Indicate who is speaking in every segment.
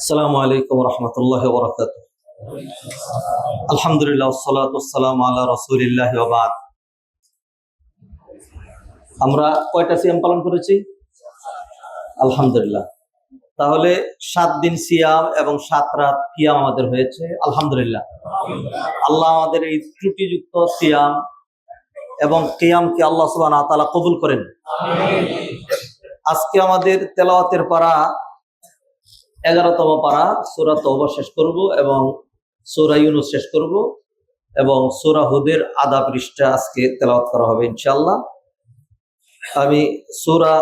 Speaker 1: আসসালামু আলাইকুম রহমতুল্লাহ বরকাত আলহামদুলিল্লাহ সালাতাম আল্লাহ রসুলিল্লাহ আবাদ আমরা কয়টা সিয়াম পালন করেছি? আলহামদুলিল্লাহ। তাহলে সাত দিন সিয়াম এবং সাত রাত কিয়াম আমাদের হয়েছে। আলহামদুলিল্লাহ। আল্লাহ আমাদের এই ত্রুটিযুক্ত সিয়াম এবং কিয়ামকে আল্লাহ সুবান তালা কবুল করেন। আজকে আমাদের তেলাওয়াতের পাড়া এগারোতম পারা সুরা তওবা শেষ করব এবং সুরা ইউনুস শেষ করব এবং সুরা হুদের আদা পৃষ্ঠা আজকে তেলাওয়াত করা হবে ইনশাল্লাহ আমি সুরা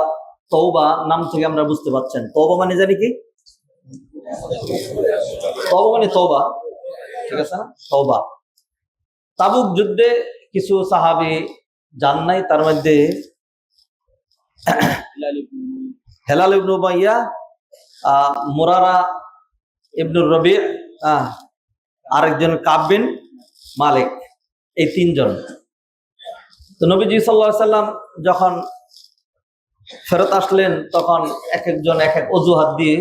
Speaker 1: তওবা নাম থেকে আমরা বুঝতে পারছেন। তওবা মানে জানি কি? তওবা মানে তওবা। ঠিক আছে না? তওবা। তাবুক যুদ্ধে কিছু সাহাবী যান নাই তার মধ্যে হেলাল ইবনু উমাইয়া আহ, মুরারা ইবনুর রবি আরেকজন কাবিন মালিক, এই তিনজন। তো নবীজি সাল্লাহ সাল্লাম যখন ফেরত আসলেন, তখন এক একজন এক এক অজুহাত দিয়ে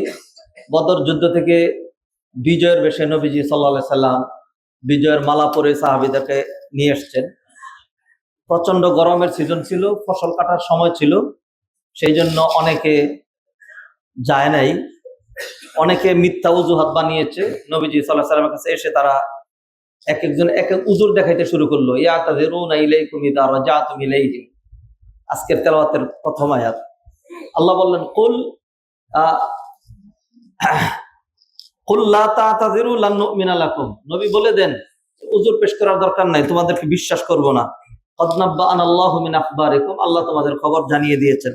Speaker 1: বদর যুদ্ধ থেকে বিজয়ের বেশে নবীজি সাল্লাহ সাল্লাম বিজয়ের মালা পরে সাহাবিদেরকে নিয়ে এসছেন। প্রচণ্ড গরমের সিজন ছিল, ফসল কাটার সময় ছিল, সেই জন্য অনেকে যায় নাই। অনেকে মিথ্যা অজুহাত বানিয়েছে। নবীজি সাল্লাহ সাল্লামের কাছে এসে তারা এক একজন, এক এক উজুর দেখাইতে শুরু করল। ইয়া তাদের ইদা রাজাতুম আজকের তেলাওয়াতের প্রথম আয়াত। আল্লাহ বললেন, কুল নবী বলে দেন, উজুর পেশ করার দরকার নাই, তোমাদেরকে বিশ্বাস করব না। আল্লাহ তোমাদের খবর জানিয়ে দিয়েছেন।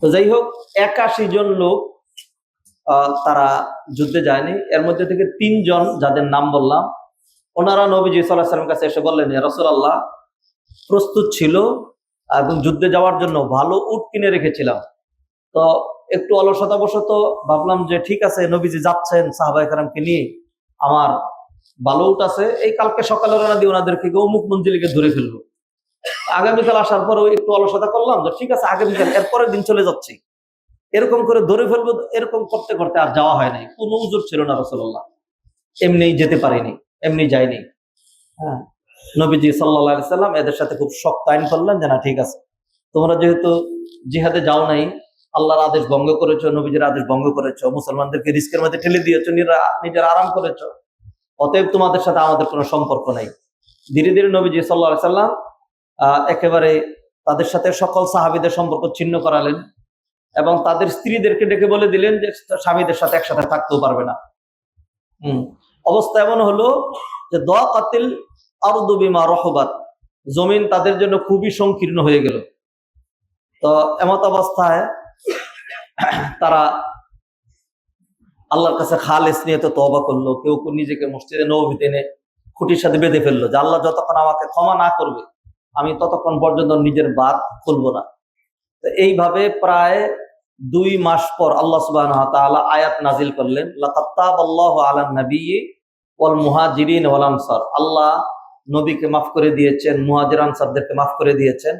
Speaker 1: তো যাই হোক, একাশি জন লোক তারা যুদ্ধে যায়নি। এর মধ্যে থেকে তিনজন, যাদের নাম বললাম, ওনারা নবীজি সাল্লাহ সাল্লামের কাছে এসে বললেন রসুল আল্লাহ প্রস্তুত ছিল এবং যুদ্ধে যাওয়ার জন্য ভালো উট কিনে রেখেছিলাম। তো একটু অলসতাবশত ভাবলাম যে, ঠিক আছে, নবীজি যাচ্ছেন সাহাবাই কারামকে নিয়ে। আমার ভালো উট আছে, এই কালকে সকালে রানা দিয়ে ওনাদেরকে অমুক মঞ্জিলিকে ধরে ফেলব। আগামীকাল আসার পরেও একটু অলসতা করলাম যে ঠিক আছে আগামীকাল এরপরের দিন চলে যাচ্ছি। এরকম করে ধরে ফেলব, এরকম করতে করতে আর যাওয়া হয় নাই। কোনো উজুর ছিল না রসল্লাহ এমনি যেতে পারিনি, এমনি যায়নি হ্যাঁ। নবীজি সাল্লা সাল্লাম এদের সাথে খুব শক্ত আইন করলেন যে না, ঠিক আছে। তোমরা যেহেতু জিহাদে যাও নাই, আল্লাহর আদেশ ভঙ্গ করেছ, নবীজির আদেশ ভঙ্গ করেছ, মুসলমানদেরকে রিস্কের মধ্যে ঠেলে দিয়েছ, নিজেরা- আরাম করেছ, অতএব তোমাদের সাথে আমাদের কোনো সম্পর্ক নাই। ধীরে ধীরে নবীজি সাল্লাহ সাল্লাম একেবারে তাদের সাথে সকল সাহাবিদের সম্পর্ক ছিন্ন করালেন এবং তাদের স্ত্রীদেরকে ডেকে বলে দিলেন যে স্বামীদের সাথে একসাথে থাকতেও পারবে না। হম। অবস্থা এমন হলো যে দোয়া কাতিল আর বিমা রহবাত, জমিন তাদের জন্য খুবই সংকীর্ণ হয়ে গেল। তো এমত অবস্থায় তারা আল্লাহর কাছে খালেস নিয়ে তো তবা করল, কেউ কেউ নিজেকে মসজিদে নবীতে এনে খুঁটির সাথে বেঁধে ফেলল যে আল্লাহ যতক্ষণ আমাকে ক্ষমা না করবে আমি ততক্ষণ পর্যন্ত নিজের বাদ খুলবো না। তো এইভাবে প্রায় দুই মাস পর আল্লাহ সুবাহ আয়াত নাজিল করলেন আল্লাহ মুহাজিরিন আল্লাহ নবীকে মাফ করে দিয়েছেন, মুহাজির আনসারদেরকে মাফ করে দিয়েছেন,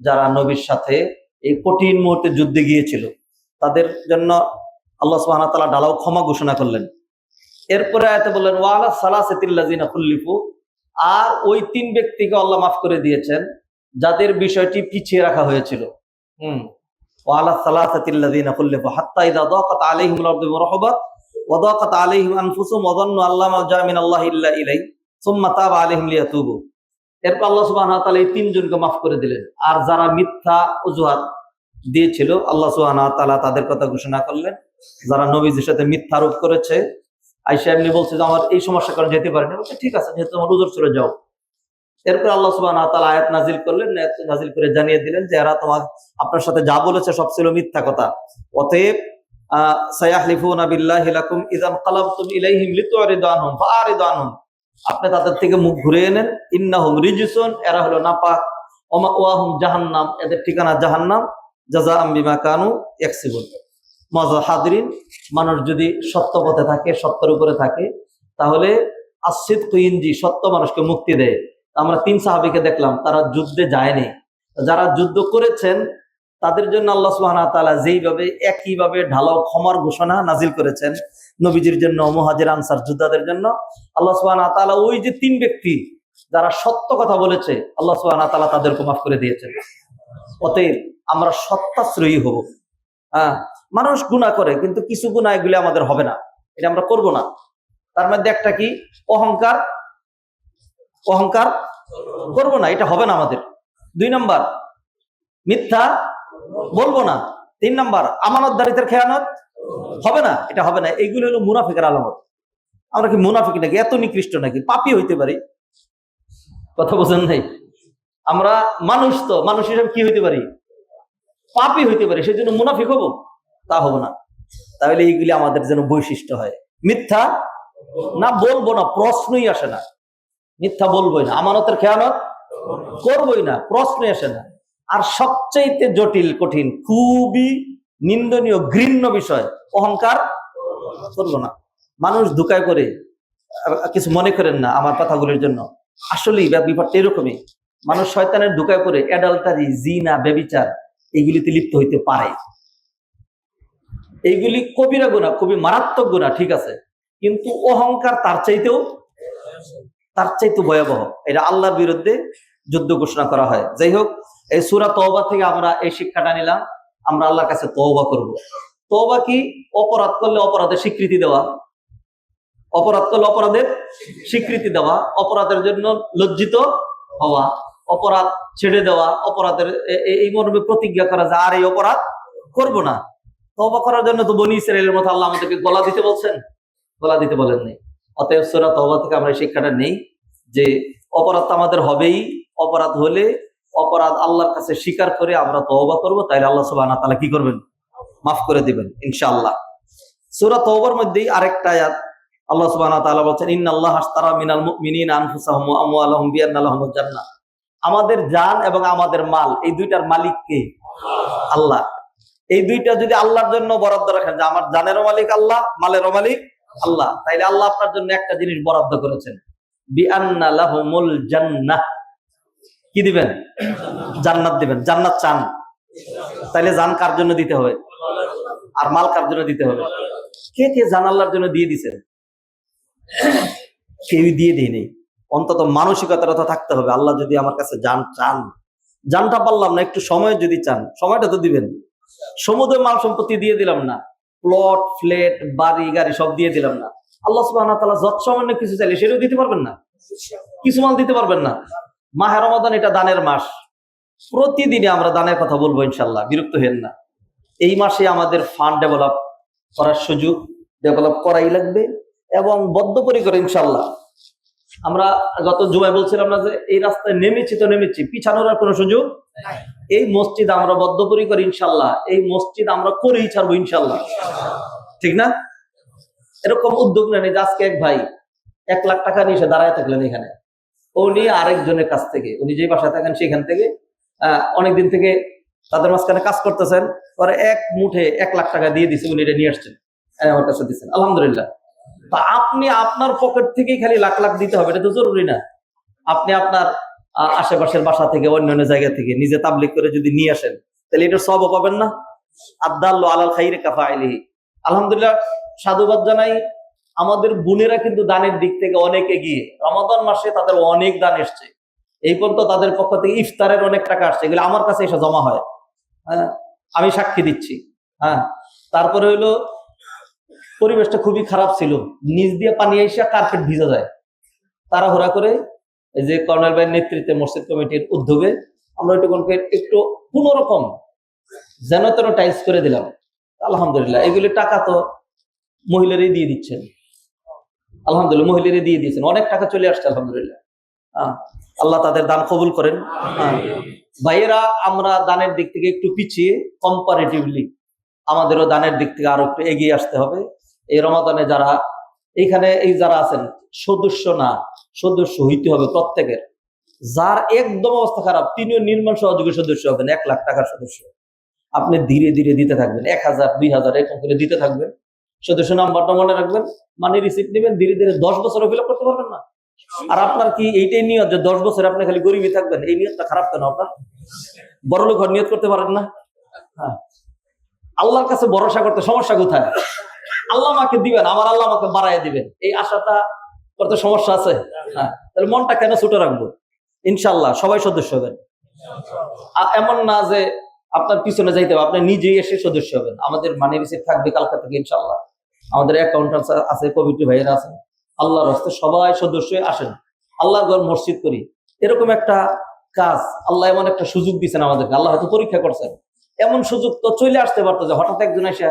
Speaker 1: যারা নবীর সাথে এই কঠিন মুহূর্তে যুদ্ধে গিয়েছিল। তাদের জন্য আল্লাহ সুবহানাহু তালা ডালাও ক্ষমা ঘোষণা করলেন। এরপরে আয়াতে বললেন ওয়ালা সালাসাতিল্লাযিনা খুল্লিফু আর ওই তিন ব্যক্তিকে আল্লাহ মাফ করে দিয়েছেন, যাদের বিষয়টি পিছিয়ে রাখা হয়েছিল। হুম। ওয়ালা এরপর এই তিনজনকে করে দিলেন। আর যারা মিথ্যা অজুহাত দিয়েছিল, আল্লাহ সুবহানাহু তাদের কথা ঘোষণা করলেন। যারা নবীজির সাথে মিথ্যা আরোপ করেছে আইসা এমনি বলছে যে আমার এই সমস্যার কারণে যেতে পারিনি। বলছে, ঠিক আছে, যেহেতু আমার উজুর চলে যাও। এরপর আল্লাহ সুবহানাহু ওয়া তাআলা আয়াত নাজিল করলেন। নাজিল করে জানিয়ে দিলেন যে, এরা তোমার, আপনার সাথে যা বলেছে সব ছিল মিথ্যা কথা। অতএব আপনি তাদের থেকে মুখ ঘুরিয়ে নেন। ইন্নাহুম রিজসুন, এরা হলো নাপাক। ওয়াহুম জাহান্নাম, এদের ঠিকানা জাহান্নাম। জাযাআম বিমা কানু ইয়াকসিবুন। মজা হাদরিন মানুষ যদি সত্য পথে থাকে, সত্যের উপরে থাকে, তাহলে আসিদ কুইনজি সত্য মানুষকে মুক্তি দেয়। আমরা তিন সাহাবিকে দেখলাম, তারা যুদ্ধে যায়নি। যারা যুদ্ধ করেছেন, তাদের জন্য আল্লাহ সুবহানাহু ওয়া তাআলা যেইভাবে, একইভাবে ঢালাও ক্ষমার ঘোষণা নাজিল করেছেন নবীজির জন্য, মুহাজির আনসার যোদ্ধাদের জন্য। আল্লাহ সুবহানাহু তালা ওই যে তিন ব্যক্তি, যারা সত্য কথা বলেছে, আল্লাহ সুবহানাহু ওয়া তাআলা তাদেরকে মাফ করে দিয়েছেন। অতএব আমরা সত্যাশ্রয়ী হব। মানুষ গুণা করে, কিন্তু কিছু গুণা এগুলি আমাদের হবে না, এটা আমরা করব না। তার মধ্যে একটা কি? অহংকার অহংকার করব না, এটা হবে না আমাদের। দুই নাম্বার, মিথ্যা বলব না। তিন নাম্বার আমানতদারিতার খেয়ানত হবে না, এটা হবে না। এইগুলো হলো মুনাফিকের আলামত। আমরা কি মুনাফিক নাকি? এত নিকৃষ্ট নাকি? পাপি হইতে পারি। কথা বোঝেন নাই? আমরা মানুষ তো মানুষ হিসেবে কি হইতে পারি? পাপি হইতে পারি, সেজন্য মুনাফিক হব? তা হব না। তাহলে এইগুলি আমাদের যেন বৈশিষ্ট্য হয়। মিথ্যা না বলব না, প্রশ্নই আসে না। মিথ্যা বলবোই না, আমানতের খেয়ানত করবই না, প্রশ্নই আসে না। আর সবচাইতে জটিল, কঠিন, খুবই নিন্দনীয়, ঘৃণ্য বিষয়, অহংকার করব না। মানুষ ধোকায় করে কিছু মনে করেন না আমার কথাগুলির জন্য। আসলেই ব্যাপারটা এরকমই। মানুষ শয়তানের ধোকায় করে অ্যাডাল্টারি জিনা বেবিচার এইগুলিতে লিপ্ত হইতে পারে। এইগুলি কবিরা গুণা খুবই মারাত্মক গুণা, ঠিক আছে। কিন্তু অহংকার তার চাইতেও, তার চাইতে ভয়াবহ। এটা আল্লাহর বিরুদ্ধে যুদ্ধ ঘোষণা করা হয়। যাই হোক, এই সুরা তওবা থেকে আমরা এই শিক্ষাটা নিলাম। আমরা আল্লাহর কাছে তওবা করব। তওবা কি? অপরাধ করলে অপরাধের স্বীকৃতি দেওয়া। অপরাধ করলে অপরাধের স্বীকৃতি দেওয়া। অপরাধের জন্য লজ্জিত হওয়া। অপরাধ ছেড়ে দেওয়া, অপরাধের এই মর্মে প্রতিজ্ঞা করা যে আর এই অপরাধ করব না। তওবা করার জন্য তো বনি ইসরায়েলের মতো আল্লাহ আমাদেরকে গলা দিতে বলছেন। গলা দিতে বলেননি অতএব সুরা তওবা থেকে আমরা শিক্ষাটা নেই যে অপরাধ তো আমাদের হবেই। অপরাধ হলে অপরাধ আল্লাহর কাছে স্বীকার করে আমরা তওবা করব, তাইলে আল্লাহ সুবহানাহু ওয়া তাআলা কি করবেন? মাফ করে দিবেন, ইনশাআল্লাহ। সূরা তওবার মধ্যেই আরেকটা আয়াত আল্লাহ সুবহানাহু ওয়া তাআলা বলছেন, ইন্নাল্লাহ আশতারা মিনাল মুমিনিনা আনফুসাহুম ওয়া আমওয়ালাহুম বিআন্না লাহুমুল জান্নাহ। আমাদের জান এবং আমাদের মাল, এই দুইটার মালিক কে? আল্লাহ। এই দুইটা যদি আল্লাহর জন্য বরাদ্দ রাখেন, যে আমার জানেরও মালিক আল্লাহ, মালেরও মালিক আল্লাহ, তাইলে আল্লাহ আপনার জন্য একটা জিনিস বরাদ্দ করেছেন। কি দিবেন? জান্নাত দিবেন। জান্নাত চান। তাইলে জান কার জন্য দিতে হবে? আর মাল কার জন্য দিতে হবে? কে কে জান আল্লাহর জন্য দিয়ে দিছেন? কেউই দিয়ে দেয় নেই অন্তত মানসিকতাটা থাকতে হবে। আল্লাহ যদি আমার কাছে জান চান। জানটা পারলাম না, একটু সময় যদি চান, সময়টা তো দিবেন। সমুদ্র মাল সম্পত্তি দিয়ে দিলাম না। প্লট ফ্লেট বাড়ি, গাড়ি সব দিয়ে দিলাম না। আল্লাহ সুবাহ তাআলা যত সামান্য কিছু চাইলে সেটাও দিতে পারবেন না? কিছু মাল দিতে পারবেন না। মাহে রমাদান এটা দানের মাস। প্রতিদিনে আমরা দানের কথা বলব ইনশাল্লাহ বিরক্ত হেন না। এই মাসে আমাদের ফান্ড ডেভেলপ করার সুযোগ ডেভেলপ করাই লাগবে এবং বদ্ধপরিকর ইনশাল্লাহ আমরা গত জুমায় বলছিলাম না যে এই রাস্তায় নেমেছি তো নেমেছি পিছানোর আর কোনো সুযোগ এই মসজিদ আমরা বদ্ধপরিকর ইনশাল্লাহ এই মসজিদ আমরা করেই ছাড়বো ইনশাল্লাহ। ঠিক না? এরকম উদ্যোগ নেন যে আজকে এক ভাই এক লাখ টাকা নিয়ে এসে দাঁড়ায় থাকলেন এখানে। উনি আরেকজনের কাছ থেকে উনি যে বাসায় থাকেন সেখান থেকে আহ, অনেকদিন থেকে তাদের মাঝখানে কাজ করতেছেন পরে এক মুঠে এক লাখ টাকা দিয়ে দিছে উনি এটা নিয়ে আসছেন। আমার কাছে দিচ্ছেন আলহামদুলিল্লাহ। তা আপনি আপনার পকেট থেকেই খালি লাখ লাখ দিতে হবে, এটা তো জরুরি না। আপনি আপনার আশেপাশের বাসা থেকে অন্যান্য জায়গা থেকে নিজে তাবলিক করে যদি নিয়ে আসেন, তাহলে এটা সব পাবেন না। আদাল্লো আলাল খাইরে কাফা আইলিহি। আলহামদুলিল্লাহ, সাধুবাদ জানাই, আমাদের বোনেরা কিন্তু দানের দিক থেকে অনেক এগিয়ে। রমাদান মাসে তাদের অনেক দান এসছে। এই পর্যন্ত তাদের পক্ষ থেকে ইফতারের অনেক টাকা আসছে, এগুলো আমার কাছে এসে জমা হয়। হ্যাঁ আমি সাক্ষী দিচ্ছি। হ্যাঁ তারপরে হইল পরিবেশটা খুবই খারাপ ছিল। নিচ দিয়ে পানি এসে কার্পেট ভিজা যায়। তাড়াহুড়া করে এই যে কর্নেল ভাইয়ের নেতৃত্বে মসজিদ কমিটির উদ্যোগে আমরা ওইটুকুনকে একটু কোন রকম যেন তেন টাইলস করে দিলাম। আলহামদুলিল্লাহ, এগুলি টাকা তো মহিলারই দিয়ে দিচ্ছেন। আলহামদুলিল্লাহ, মহিলারই দিয়ে দিয়েছেন। অনেক টাকা চলে আসছে, আলহামদুলিল্লাহ। আল্লাহ তাদের দান কবুল করেন। ভাইয়েরা, আমরা দানের দিক থেকে একটু পিছিয়ে কম্পারেটিভলি আমাদেরও দানের দিক থেকে আরও একটু এগিয়ে আসতে হবে। এই রমাদানে যারা, এইখানে এই যারা আছেন, সদস্য না, সদস্য হইতে হবে প্রত্যেকের। যার একদম অবস্থা খারাপ, তিনিও নির্মাণ সহযোগী সদস্য হবেন, এক লাখ টাকার সদস্য। আপনি ধীরে ধীরে দিতে থাকবেন, এক হাজার, দুই হাজার, এরকম করে দিতে থাকবেন। সদস্য নাম্বারটা মনে রাখবেন মানে রিসিপ্ট নেবেন, ধীরে ধীরে দশ বছর ফিল করতে পারবেন না। আর আপনার কি এইটাই নিয়ত যে দশ বছর আপনি খালি গরিবই থাকবেন? এই নিয়তটা খারাপ কেন আপনার? বড় লোক নিয়ত করতে পারেন না? হ্যাঁ। আল্লাহর কাছে ভরসা করতে সমস্যা কোথায়? আল্লাহ আমাকে দিবেন, আমার আল্লাহ আমাকে বাড়াই দিবেন। এই আশাটা করতে সমস্যা আছে। হ্যাঁ তাহলে মনটা কেন ছোট রাখব? ইনশাল্লাহ সবাই সদস্য হবেন। এমন না যে আপনার পিছনে যাইতে হবে, আপনি নিজেই এসে সদস্য হবেন। আমাদের মানি রিসিপ্ট থাকবে কালকা থেকে ইনশাল্লাহ আমাদের অ্যাকাউন্ট্যান্ট আছে কমিটি ভাইয়েরা আছেন আল্লাহর হস্তে সবাই সদস্য আসেন। আল্লাহর ঘর মসজিদ করি। এরকম একটা কাজ, আল্লাহ এমন একটা সুযোগ দিচ্ছেন আমাদেরকে। আল্লাহ হয়তো পরীক্ষা করছেন। এমন সুযোগ তো চলে আসতে পারতো যে হঠাৎ একজন এসে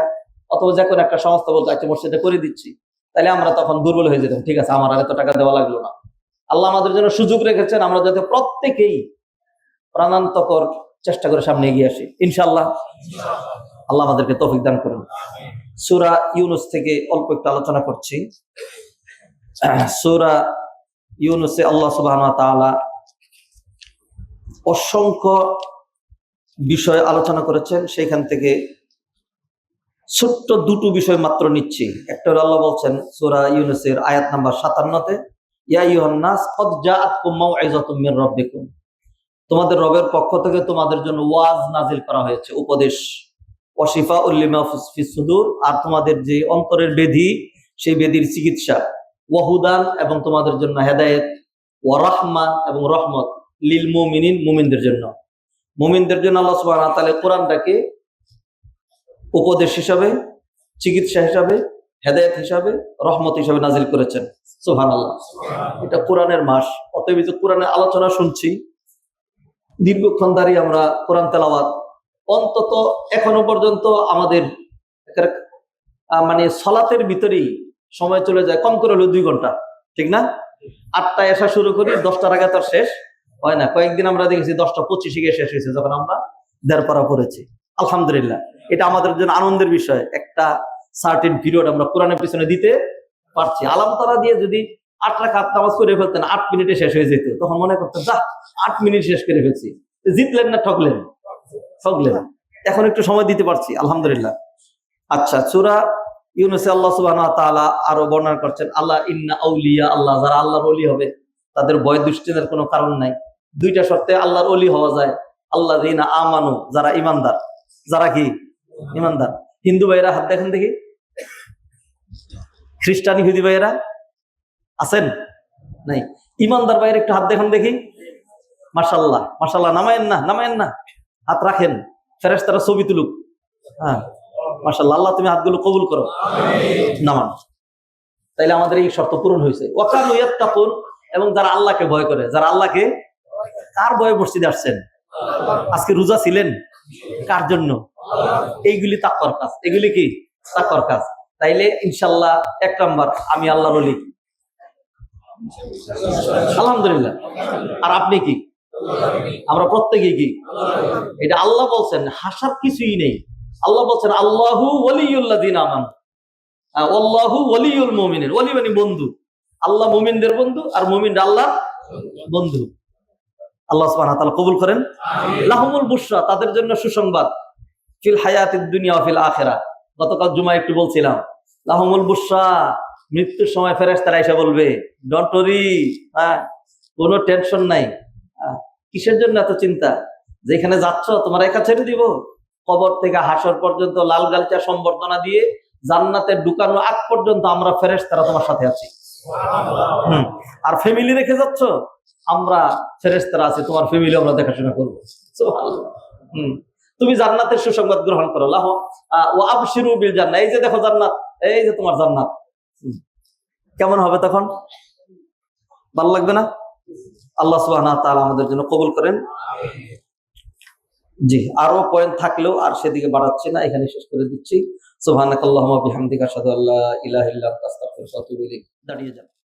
Speaker 1: অথবা যে কোনো একটা সংস্থা বলতো আচ্ছা মসজিদে করে দিচ্ছি। তাহলে আমরা তখন দুর্বল হয়ে যেতাম। ঠিক আছে, আমার আর এত টাকা দেওয়া লাগল না। আল্লাহ আমাদের জন্য সুযোগ রেখেছেন, আমরা যাতে প্রত্যেকেই প্রাণান্তকর চেষ্টা করে সামনে এগিয়ে আসি। ইনশাল্লাহ আল্লাহ আমাদেরকে তৌফিক দান করুন। সুরা ইউনুস থেকে অল্প একটু আলোচনা করছি। সুরা ইউনুসে আল্লাহ সুবাহ অসংখ্য বিষয় আলোচনা করেছেন। সেখান থেকে ছোট্ট দুটো বিষয় মাত্র নিচ্ছি। একটা আল্লাহ বলছেন সুরা ইউনুসের আয়াত নাম্বার সাতান্নতে, ইয়া তোমাদের রবের পক্ষ থেকে তোমাদের জন্য ওয়াজ নাজিল করা হয়েছে, উপদেশ। ওয়াশিফা উল্লিমা ফিস সুদূর। আর তোমাদের যে অন্তরের বেধি সেই বেদির চিকিৎসা। ওয়াহুদান এবং তোমাদের জন্য হেদায়েত। ওয়া রাহমা এবং রহমত লিল মুমিনিন মুমিনদের জন্য। মুমিনদের জন্য আল্লাহ তাআলা কোরআনটাকে উপদেশ হিসাবে চিকিৎসা হিসাবে হেদায়েত হিসাবে রহমত হিসাবে নাজিল করেছেন। সুবহানাল্লাহ। এটা কোরআনের মাস। অতএব যে কোরআনের আলোচনা শুনছি দীর্ঘক্ষণ দাঁড়িয়ে আমরা কোরআন তেলাওয়াত অন্তত এখনও পর্যন্ত আমাদের মানে সলাতের ভিতরেই সময় চলে যায় কম করে হলো দুই ঘণ্টা। ঠিক না? আটটায় আসা শুরু করি দশটার আগে তার শেষ। হয় না? কয়েকদিন আমরা দেখেছি দশটা পঁচিশে গিয়ে শেষ হয়েছে যখন আমরা দেড় পারা পড়েছি। আলহামদুলিল্লাহ। এটা আমাদের জন্য আনন্দের বিষয়। একটা সার্টেন পিরিয়ড আমরা কোরআনের পিছনে দিতে পারছি। আলাম তারা দিয়ে যদি আট রাখা নামাজ করে ফেলতেন, আট মিনিটে শেষ হয়ে যেত। তখন মনে করতেন যা আট মিনিট শেষ করে ফেলছি। জিতলেন না ঠকলেন? ঠকলেন। এখন একটু সময় দিতে পারছি, আলহামদুলিল্লাহ। আচ্ছা সুরা ইউনুসে আল্লাহ সুবাহ তাআলা আরও বর্ণনা করছেন, আল্লাহ ইন্না আউলিয়া আল্লাহ যারা আল্লাহর অলি হবে, তাদের ভয় দুশ্চিন্তার কোনো কারণ নাই। দুইটা শর্তে আল্লাহর অলি হওয়া যায়। আল্লাহ রিনা আমানু, যারা ইমানদার যারা কি ইমানদার। হিন্দু ভাইয়েরা হাত দেখেন দেখি। খ্রিস্টান ইহুদি ভাইয়েরা আছেন? নাই। ইমানদার ভাইয়ের একটু হাত দেখেন দেখি। মার্শাল্লাহ মার্শাল্লাহ নামায়েন না নামায়েন না। হাত রাখেন। ফেরেস তারা ছবি তুলুক। হ্যাঁ মার্শাল্লাহ আল্লাহ তুমি হাতগুলো কবুল করো। নামান। তাইলে আমাদের এই শর্ত পূরণ হয়েছে। ওয়াকানু ইয়াত্তাকুন এবং যারা আল্লাহকে ভয় করে যারা আল্লাহকে কার ভয়ে মসজিদে আসছেন? আজকে রোজা ছিলেন? কার জন্য? এইগুলি তাকর কাজ। এগুলি কি? তাকর কাজ। তাইলে ইনশাল্লাহ এক নাম্বার আমি আল্লাহর অলি আলহামদুলিল্লাহ। আর আপনি কি? আমরা প্রত্যেকে কি? এটা আল্লাহ বলছেন হাসার কিছুই নেই। আল্লাহ বলছেন আল্লাহু ওলিউল্লাদিন আমান। আল্লাহু ওলিউল মুমিনের ওলি মানে বন্ধু। আল্লাহ মুমিনদের বন্ধু আর মুমিন আল্লাহ বন্ধু। আল্লাহ সুবহানাহু ওয়া তাআলা কবুল করেন। লাহুমুল বুশরা তাদের জন্য সুসংবাদ। ফিল হায়াতিদ দুনিয়া ফিল আখিরা গতকাল জুমা একটু বলছিলাম, লাহমুল বুশরা, মৃত্যুর সময় ফেরেশতারা এসে বলবে ডন্ট হ্যাঁ কোনো টেনশন নাই। কিসের জন্য এত চিন্তা? যেখানে যাচ্ছ, তোমার একা ছেড়ে দিব। কবর থেকে হাসর পর্যন্ত লাল গালচা সম্বর্ধনা দিয়ে জান্নাতে ঢুকানো আগ পর্যন্ত আমরা ফেরেস তারা তোমার সাথে আছি। আর ফ্যামিলি রেখে যাচ্ছ, আমরা ফেরেশতারা আছি, তোমার ফ্যামিলি আমরা দেখাশোনা করব। হুম। তুমি জান্নাতের সুসংবাদ গ্রহণ করো। লাহ ও আবশিরু বিল জান্নাত এই যে দেখো জান্নাত, এই যে তোমার জান্নাত। কেমন হবে তখন? ভালো লাগবে না? আল্লাহ তাআলা আমাদের জন্য কবুল করেন। জি, আরও পয়েন্ট থাকলেও আর সেদিকে বাড়াচ্ছি না, এখানে শেষ করে দিচ্ছি। সুবহানাকাল্লাহুম্মা বিহামদিকা আশহাদু আল্লা ইলাহা দাঁড়িয়ে যান